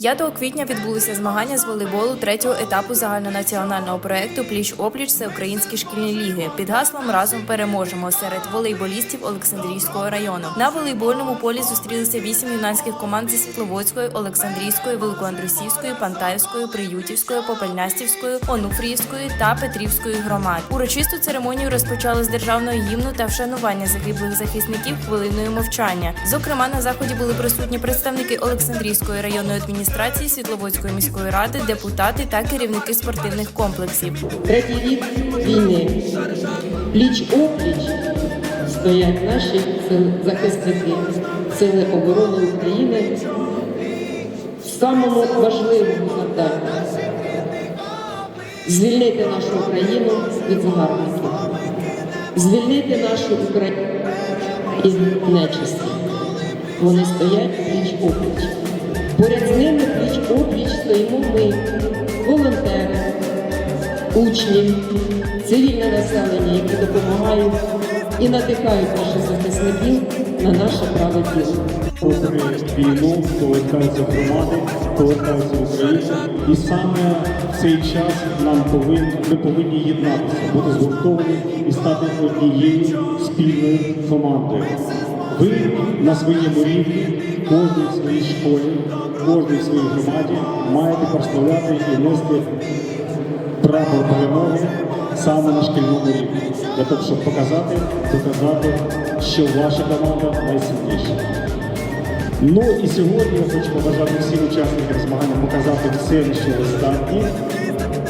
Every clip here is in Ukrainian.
5 квітня відбулися змагання з волейболу третього етапу загальнонаціонального проекту Пліч опліч Всеукраїнські шкільні ліги під гаслом Разом переможемо серед волейболістів Олександрійського району. На волейбольному полі зустрілися вісім юнацьких команд зі Світловодської, Олександрійської, Великоандрусівської, Пантаївської, Приютівської, Попельнастівської, Онуфріївської та Петрівської громад. Урочисту церемонію розпочали з державного гімну та вшанування загиблих захисників хвилиною мовчання. Зокрема, на заході були присутні представники Олександрійської районної адміністрації, Світловодської міської ради, депутати та керівники спортивних комплексів. Третій рік війни. Пліч опліч стоять наші захисники Сили оборони України в самому важливому завданні звільнити нашу Україну від загарбників, звільнити нашу Україну від нечисті. Вони стоять пліч опліч. Поряд з ними пліч опліч стоїмо ми, волонтери, учні, цивільне населення, які допомагають і надихають наших захисників на наше праве діло. Попри війну повертаються громади, повертаються в Україну, і саме в цей час нам повинні ми повинні єднатися, бути згуртовані і стати однією спільною командою. Ви на своєму рівні, кожен в своїй школі, кожен в своїй громаді маєте прославляти і нести прапор перемоги саме на шкільному рівні, для того, щоб показати, доказати, що ваша команда найсильніша. Ну і сьогодні я хочу побажати всім учасникам змагання показати все, на що ви здатні,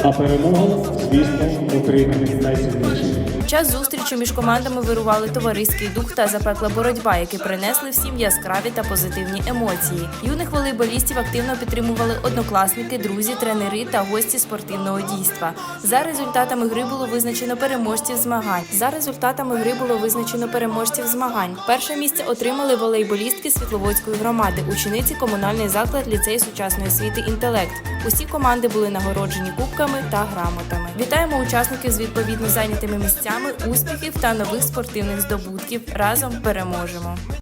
а перемогу, звісно, отримати найсильніші. Час зустрічі між командами вирували товариський дух та запекла боротьба, які принесли всім яскраві та позитивні емоції. Юних волейболістів активно підтримували однокласники, друзі, тренери та гості спортивного дійства. За результатами гри було визначено переможців змагань. За результатами гри було визначено переможців змагань. Перше місце отримали волейболістки Світловодської громади, учениці комунальний заклад ліцей сучасної освіти інтелект. Усі команди були нагороджені кубками та грамотами. Вітаємо учасників з відповідно зайнятими місцями, успіхів та нових спортивних здобутків. Разом переможемо.